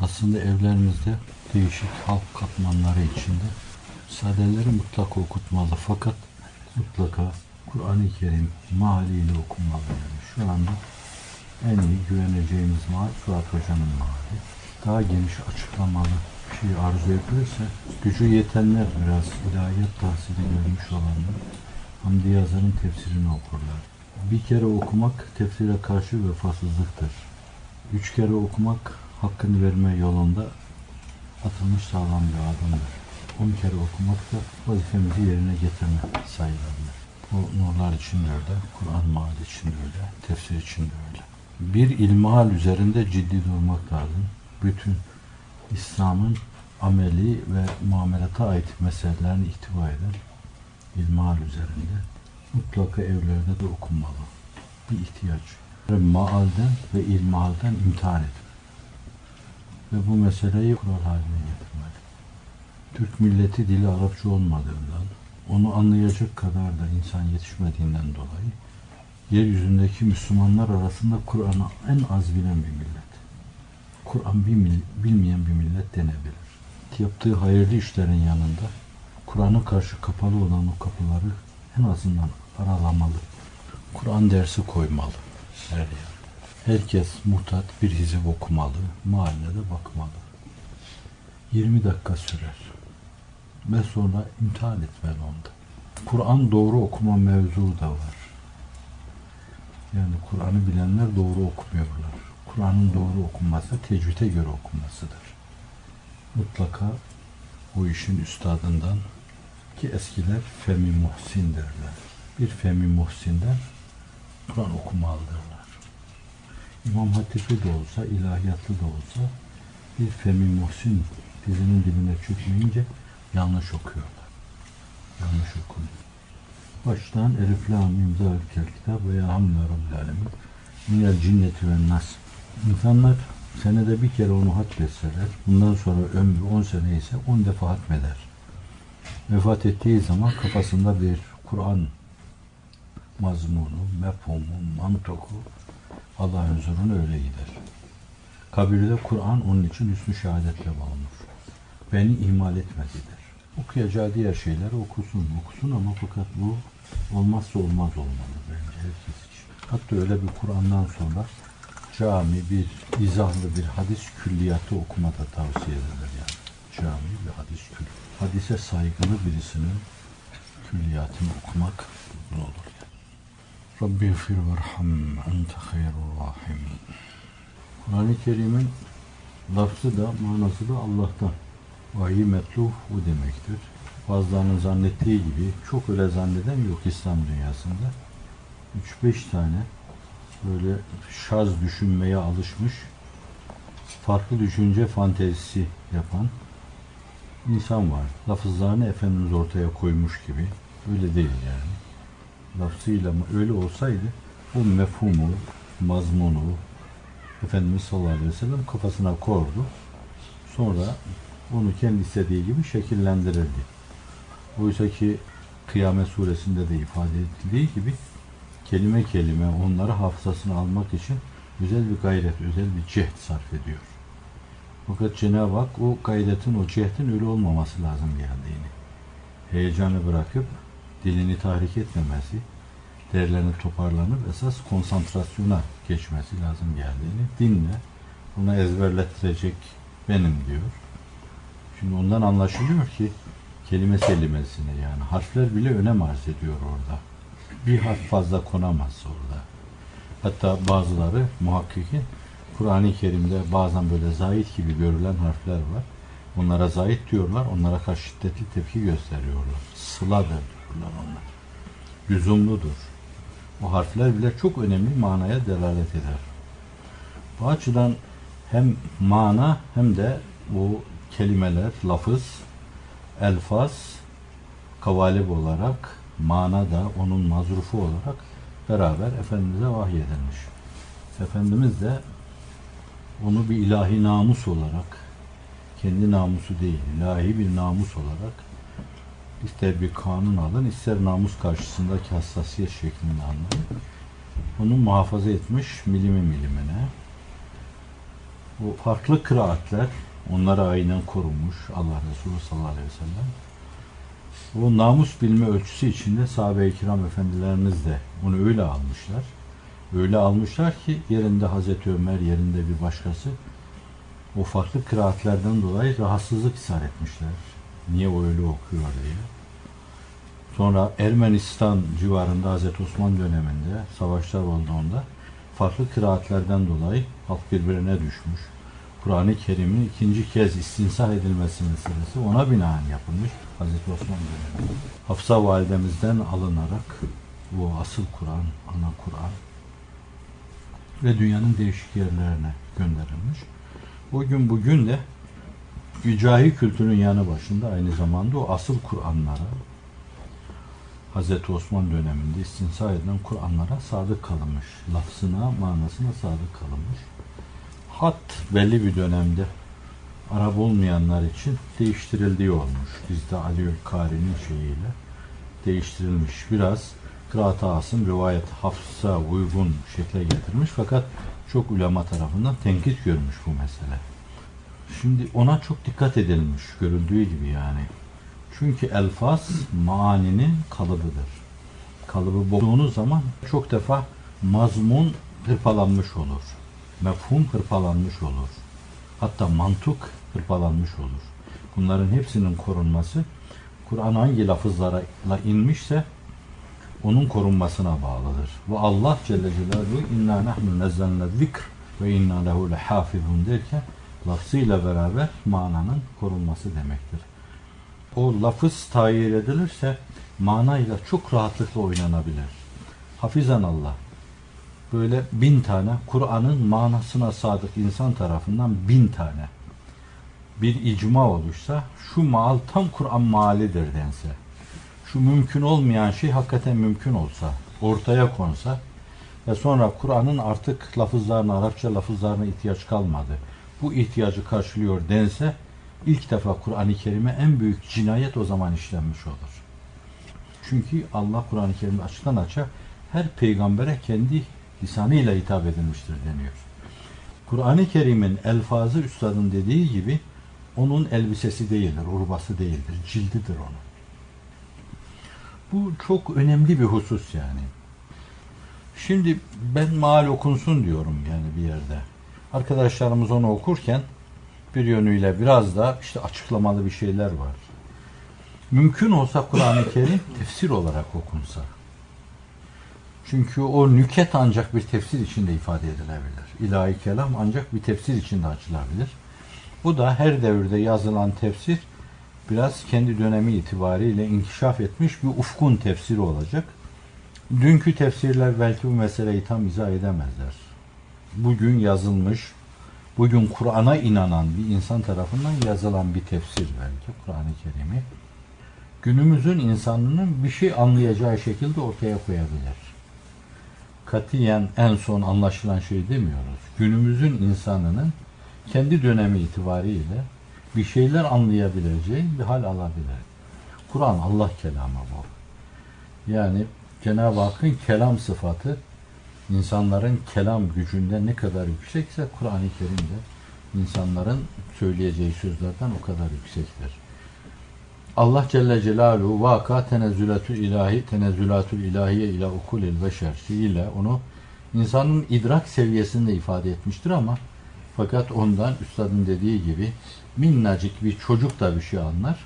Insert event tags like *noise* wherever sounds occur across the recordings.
Aslında evlerimizde değişik halk katmanları içinde sadeleri mutlaka okutmalı fakat mutlaka Kur'an-ı Kerim mahalliyle okunmalı yani. Şu anda en iyi güveneceğimiz mahal Fuat Hoca'nın mahali. Daha geniş açıklamalı bir şey arzu edilirse gücü yetenler biraz ilahiyat tahsili görmüş olanlar Hamdi Yazar'ın tefsirini okurlar. Bir kere okumak tefsire karşı vefasızlıktır. Üç kere okumak hakkını verme yolunda atılmış sağlam bir adımdır. On kere okumak da vazifemizi yerine getirme sayılabilir. Bu nurlar için de öyle, Kur'an maal için de öyle, tefsir için de öyle. Bir ilmihal üzerinde ciddi durmak lazım. Bütün İslam'ın ameli ve muamelata ait meselelerini ihtiva eden ilmihal üzerinde mutlaka evlerde de okunmalı. Bir ihtiyaç. Maalden ve ilmihalden imtihan etme. Ve bu meseleyi kural haline getirmeli. Türk milleti dili Arapça olmadığından, onu anlayacak kadar da insan yetişmediğinden dolayı yeryüzündeki Müslümanlar arasında Kur'an'ı en az bilen bir millet. Kur'an bilmeyen bir millet denebilir. Yaptığı hayırlı işlerin yanında Kur'an'a karşı kapalı olan o kapıları en azından aralamalı. Kur'an dersi koymalı. Herkes muhtat bir hizip okumalı, mahallede bakmalı. 20 dakika sürer. Ve sonra imtihan etmeli onda. Kur'an doğru okuma mevzu da var. Yani Kur'an'ı bilenler doğru okumuyorlar. Kur'an'ın doğru okunması tecvide göre okunmasıdır. Mutlaka o işin üstadından ki eskiler Femi Muhsin derler. Bir Femi Muhsin'den Kur'an okumalıdırlar. İmam Hatibi de olsa, ilahiyatlı da olsa bir Femi Muhsin dizinin dibine çökmeyince yanlış okuyorlar. Yanlış okunuyor. Baştan Elif Lam İmza Ülkel Kitap ve Ya Hamle Rabbil Alemin Minel Cinneti ve Nas. İnsanlar senede bir kere onu hatmetseler, bundan sonra ömrü 10 sene ise 10 defa hatmeder. Vefat ettiği zaman kafasında bir Kur'an mazmunu, mefhumu, mantoku Allah'ın huzuruna öyle gider. Kabirde Kur'an onun için üstü şehadetle bulunur. Beni ihmal etme der. Okuyacağı diğer şeyleri okusun, okusun ama fakat bu olmazsa olmaz olmalı bence herkes için. Hatta öyle bir Kur'an'dan sonra cami bir izahlı bir hadis külliyatı okuma da tavsiye ederler yani. Cami bir hadis küll. Hadise saygılı birisinin külliyatını okumak. Rabbi fir verham ente hayrul rahimin. Kur'an-ı Kerim'in lafzı da manası da Allah'tan. Vahiy metluf o demektir. Bazılarının zannettiği gibi çok öyle zanneden yok İslam dünyasında. 3-5 tane böyle şaz düşünmeye alışmış, farklı düşünce fantezisi yapan insan var. Lafızlarını Efendimiz ortaya koymuş gibi. Öyle değil yani. Lafzıyla öyle olsaydı o mefhumu, mazmunu Efendimiz sallallahu aleyhi ve sellem kafasına kordu. Sonra onu kendi istediği gibi şekillendirirdi. Oysa ki Kıyamet suresinde de ifade edildiği gibi kelime kelime onları hafızasına almak için güzel bir gayret, özel bir cehd sarf ediyor. Fakat Cenab-ı Hak o gayretin, o cehdin öyle olmaması lazım geldiğini, heyecanı bırakıp dilini tahrik etmemesi, değerlerini toparlanıp esas konsantrasyona geçmesi lazım geldiğini, dinle, buna ezberlettirecek benim diyor. Şimdi ondan anlaşılıyor ki kelime kelimesine yani harfler bile önem arz ediyor orada. Bir harf fazla konamaz orada. Hatta bazıları muhakkikin Kur'an-ı Kerim'de bazen böyle zahit gibi görülen harfler var. Onlara zahit diyorlar. Onlara karşı şiddetli tepki gösteriyorlar. Sıladır diyorlar onlar. Lüzumludur. O harfler bile çok önemli manaya delalet eder. Bu açıdan hem mana hem de bu kelimeler, lafız, elfaz, kavalib olarak, mana da onun mazrufu olarak beraber Efendimiz'e vahyedilmiş. Efendimiz de onu bir ilahi namus olarak, kendi namusu değil, ilahi bir namus olarak ister bir kanun alın, ister namus karşısındaki hassasiyet şeklinde anlayın. Onu muhafaza etmiş milimi milimine. Bu farklı kıraatler onlara aynen korunmuş Allah Resulü sallallahu aleyhi ve sellem. Bu namus bilme ölçüsü içinde sahabe-i kiram efendilerimiz de onu öyle almışlar. Öyle almışlar ki yerinde Hazreti Ömer, yerinde bir başkası o farklı kıraatlerden dolayı rahatsızlık ishar etmişler. Niye o öyle okuyor diye. Sonra Ermenistan civarında Hazreti Osman döneminde savaşlar olduğunda farklı kıraatlerden dolayı halk birbirine düşmüş. Kur'an-ı Kerim'in ikinci kez istinsah edilmesi meselesi ona binaen yapılmış Hazreti Osman döneminde. Hafsa validemizden alınarak bu asıl Kur'an, ana Kur'an ve dünyanın değişik yerlerine gönderilmiş. Bugün bugün de Ücahi kültürün yanı başında aynı zamanda o asıl Kur'anlara Hz. Osman döneminde istinsa edilen Kur'anlara sadık kalınmış. Lafzına, manasına sadık kalınmış. Hat belli bir dönemde Arap olmayanlar için değiştirildiği olmuş. Bizde Ali Kari'nin şeyiyle değiştirilmiş. Biraz Kıraat Asım rivayet hafsa uygun şekle getirmiş fakat çok ulema tarafından tenkit görmüş bu mesele. Şimdi ona çok dikkat edilmiş görüldüğü gibi yani. Çünkü elfaz maninin kalıbıdır. Kalıbı bozduğunuz zaman çok defa mazmun hırpalanmış olur. Mefhum hırpalanmış olur. Hatta mantık hırpalanmış olur. Bunların hepsinin korunması Kur'an hangi lafızlara inmişse onun korunmasına bağlıdır. Ve Allah Celle Celaluhu inna nahnu nezzelne zikr ve inna lehu lehafizun derken lafzıyla beraber mananın korunması demektir. O lafız tayin edilirse manayla çok rahatlıkla oynanabilir. Hafizan Allah. Böyle bin tane Kur'an'ın manasına sadık insan tarafından bin tane bir icma oluşsa şu mal tam Kur'an malidir dense şu mümkün olmayan şey hakikaten mümkün olsa, ortaya konsa ve sonra Kur'an'ın artık lafızlarına, Arapça lafızlarına ihtiyaç kalmadı. Bu ihtiyacı karşılıyor dense ilk defa Kur'an-ı Kerim'e en büyük cinayet o zaman işlenmiş olur. Çünkü Allah Kur'an-ı Kerim'i açıktan açığa her peygambere kendi lisanıyla hitap edilmiştir deniyor. Kur'an-ı Kerim'in elfazı üstadın dediği gibi onun elbisesi değildir, urbası değildir, cildidir onun. Bu çok önemli bir husus yani. Şimdi ben mal okunsun diyorum yani bir yerde. Arkadaşlarımız onu okurken bir yönüyle biraz da işte açıklamalı bir şeyler var. Mümkün olsa Kur'an-ı Kerim *laughs* tefsir olarak okunsa. Çünkü o nüket ancak bir tefsir içinde ifade edilebilir. İlahi kelam ancak bir tefsir içinde açılabilir. Bu da her devirde yazılan tefsir biraz kendi dönemi itibariyle inkişaf etmiş bir ufkun tefsiri olacak. Dünkü tefsirler belki bu meseleyi tam izah edemezler. Bugün yazılmış, bugün Kur'an'a inanan bir insan tarafından yazılan bir tefsir belki Kur'an-ı Kerim'i günümüzün insanının bir şey anlayacağı şekilde ortaya koyabilir. Katiyen en son anlaşılan şey demiyoruz. Günümüzün insanının kendi dönemi itibariyle bir şeyler anlayabileceği bir hal alabilir. Kur'an Allah kelamı bu. Yani Cenab-ı Hakk'ın kelam sıfatı insanların kelam gücünde ne kadar yüksekse Kur'an-ı Kerim'de insanların söyleyeceği sözlerden o kadar yüksektir. Allah Celle Celaluhu vaka tenezzülatül ilahi tenezzülatül ilahiye ila ukulil beşer ile onu insanın idrak seviyesinde ifade etmiştir ama fakat ondan üstadın dediği gibi minnacık bir çocuk da bir şey anlar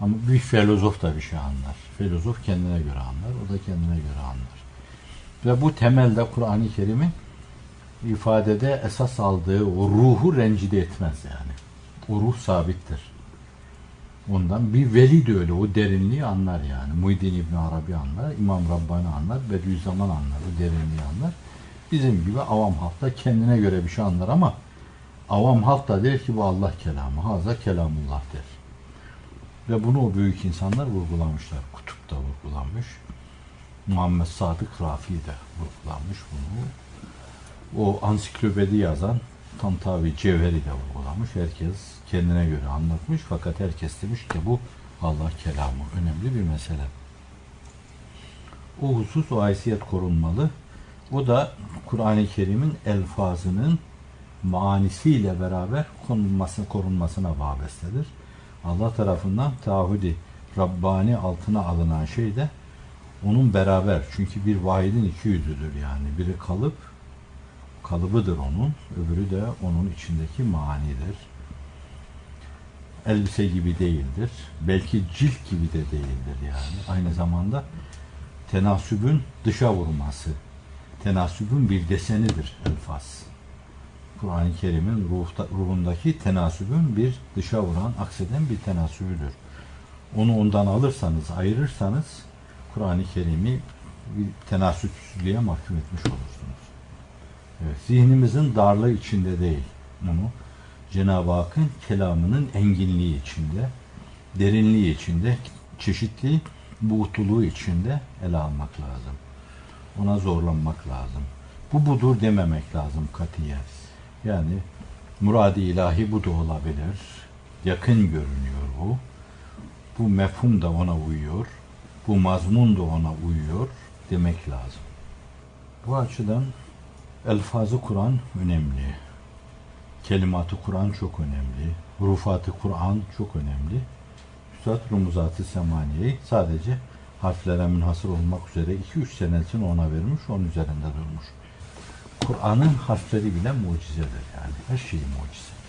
ama bir filozof da bir şey anlar. Filozof kendine göre anlar, o da kendine göre anlar. Ve bu temelde Kur'an-ı Kerim'in ifadede esas aldığı o ruhu rencide etmez yani. O ruh sabittir. Ondan bir veli de öyle o derinliği anlar yani. Muhyiddin İbn Arabi anlar, İmam Rabbani anlar, Bediüzzaman anlar, o derinliği anlar. Bizim gibi avam halk da kendine göre bir şey anlar ama avam halk da der ki bu Allah kelamı, haza kelamullah der. Ve bunu o büyük insanlar vurgulamışlar. Kutup da vurgulanmış. Muhammed Sadık Rafi de vurgulanmış bunu. O ansiklopedi yazan Tantavi Cevheri de vurgulamış. Herkes kendine göre anlatmış. Fakat herkes demiş ki bu Allah kelamı. Önemli bir mesele. O husus, o haysiyet korunmalı. O da Kur'an-ı Kerim'in elfazının manisiyle beraber konulması, korunmasına vabestedir. Allah tarafından taahhüdi Rabbani altına alınan şey de onun beraber çünkü bir vahidin iki yüzüdür yani. Biri kalıp kalıbıdır onun, öbürü de onun içindeki manidir. Elbise gibi değildir. Belki cilt gibi de değildir yani. Aynı zamanda tenasübün dışa vurması. Tenasübün bir desenidir elfaz. Kur'an-ı Kerim'in ruhta, ruhundaki tenasübün bir dışa vuran, akseden bir tenasübüdür. Onu ondan alırsanız, ayırırsanız Kur'an-ı Kerim'i bir tenasüpsüzlüğe mahkum etmiş olursunuz. Evet, zihnimizin darlığı içinde değil. Bunu Cenab-ı Hakk'ın kelamının enginliği içinde, derinliği içinde, çeşitli buğutuluğu içinde ele almak lazım. Ona zorlanmak lazım. Bu budur dememek lazım katiyen. Yani muradi ilahi bu da olabilir. Yakın görünüyor bu. Bu mefhum da ona uyuyor. Bu mazmun da ona uyuyor demek lazım. Bu açıdan elfazı Kur'an önemli. Kelimatı Kur'an çok önemli. Hurufatı Kur'an çok önemli. Üstad Rumuzat-ı Semaniye'yi sadece harflere münhasır olmak üzere 2-3 senesini ona vermiş, onun üzerinde durmuş. Kur'an'ın harfleri bile mucizedir yani. Her şey mucize.